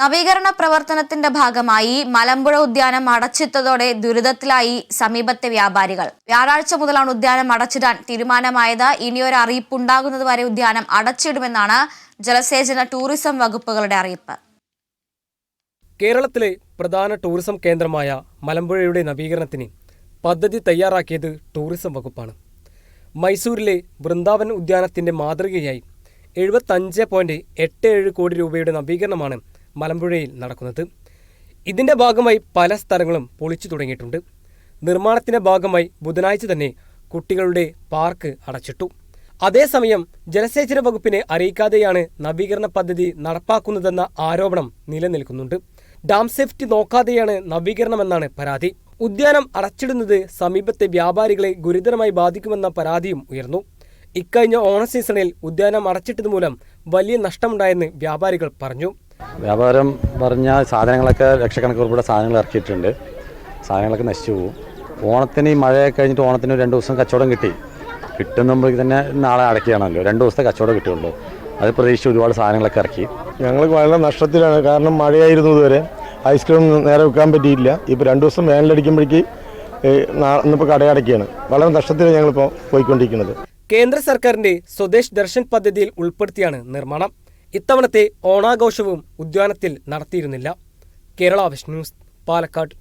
നവീകരണ പ്രവർത്തനത്തിന്റെ ഭാഗമായി മലമ്പുഴ ഉദ്യാനം അടച്ചിട്ടതോടെ ദുരിതത്തിലായി സമീപത്തെ വ്യാപാരികൾ. വ്യാഴാഴ്ച മുതലാണ് ഉദ്യാനം അടച്ചിടാൻ തീരുമാനമായത്. ഇനിയൊരു അറിയിപ്പ് വരെ ഉദ്യാനം അടച്ചിടുമെന്നാണ് ജലസേചന ടൂറിസം വകുപ്പുകളുടെ അറിയിപ്പ്. കേരളത്തിലെ പ്രധാന ടൂറിസം കേന്ദ്രമായ മലമ്പുഴയുടെ നവീകരണത്തിന് പദ്ധതി തയ്യാറാക്കിയത് ടൂറിസം വകുപ്പാണ്. മൈസൂരിലെ വൃന്ദാവൻ ഉദ്യാനത്തിന്റെ മാതൃകയായി എഴുപത്തഞ്ച് പോയിന്റ് എട്ട് ഏഴ് കോടി രൂപയുടെ നവീകരണമാണ് മലമ്പുഴയിൽ നടക്കുന്നത്. ഇതിന്റെ ഭാഗമായി പല സ്ഥലങ്ങളും പൊളിച്ചു തുടങ്ങിയിട്ടുണ്ട്. നിർമ്മാണത്തിന്റെ ഭാഗമായി ബുധനാഴ്ച തന്നെ കുട്ടികളുടെ പാർക്ക് അടച്ചിട്ടു. അതേസമയം ജലസേചന വകുപ്പിനെ അറിയിക്കാതെയാണ് നവീകരണ പദ്ധതി നടപ്പാക്കുന്നതെന്ന ആരോപണം നിലനിൽക്കുന്നുണ്ട്. ഡാം സേഫ്റ്റി നോക്കാതെയാണ് നവീകരണമെന്നാണ് പരാതി. ഉദ്യാനം അടച്ചിടുന്നത് സമീപത്തെ വ്യാപാരികളെ ഗുരുതരമായി ബാധിക്കുമെന്ന പരാതിയും ഉയർന്നു. ഇക്കഴിഞ്ഞ ഓണ സീസണിൽ ഉദ്യാനം അടച്ചിട്ടതുമൂലം വലിയ നഷ്ടമുണ്ടായെന്ന് വ്യാപാരികൾ പറഞ്ഞു. വ്യാപാരം പറഞ്ഞാൽ സാധനങ്ങളൊക്കെ ലക്ഷക്കണക്കിന് രൂപയുടെ സാധനങ്ങൾ ഇറക്കിയിട്ടുണ്ട്. സാധനങ്ങളൊക്കെ നശിച്ചു പോകും. ഓണത്തിന് ഈ മഴയൊക്കെ കഴിഞ്ഞിട്ട് ഓണത്തിന് രണ്ട് ദിവസം കച്ചവടം കിട്ടി. കിട്ടുമ്പോൾ തന്നെ നാളെ അടയ്ക്കുകയാണല്ലോ. രണ്ട് ദിവസത്തെ കച്ചവടം കിട്ടുള്ളൂ അത് പ്രതീക്ഷിച്ച് ഒരുപാട് സാധനങ്ങളൊക്കെ ഇറക്കി. ഞങ്ങൾ വളരെ നഷ്ടത്തിലാണ്. കാരണം മഴയായിരുന്നു ഇതുവരെ. ഐസ്ക്രീം നേരെ വെക്കാൻ പറ്റിയില്ല. ഇപ്പോൾ രണ്ട് ദിവസം വേനലടിക്കുമ്പോഴേക്ക് ഇന്നിപ്പോൾ കടയടക്കുകയാണ് വളരെ നഷ്ടത്തിലാണ് ഞങ്ങളിപ്പോൾ പോയിക്കൊണ്ടിരിക്കുന്നത്. കേന്ദ്ര സർക്കാരിന്റെ സ്വദേശ് ദർശൻ പദ്ധതിയിൽ ഉൾപ്പെടുത്തിയാണ് നിർമ്മാണം. ഇത്തവണത്തെ ഓണാഘോഷവും ഉദ്യാനത്തിൽ നടത്തിയിരുന്നില്ല. Kerala vision news Palakkad.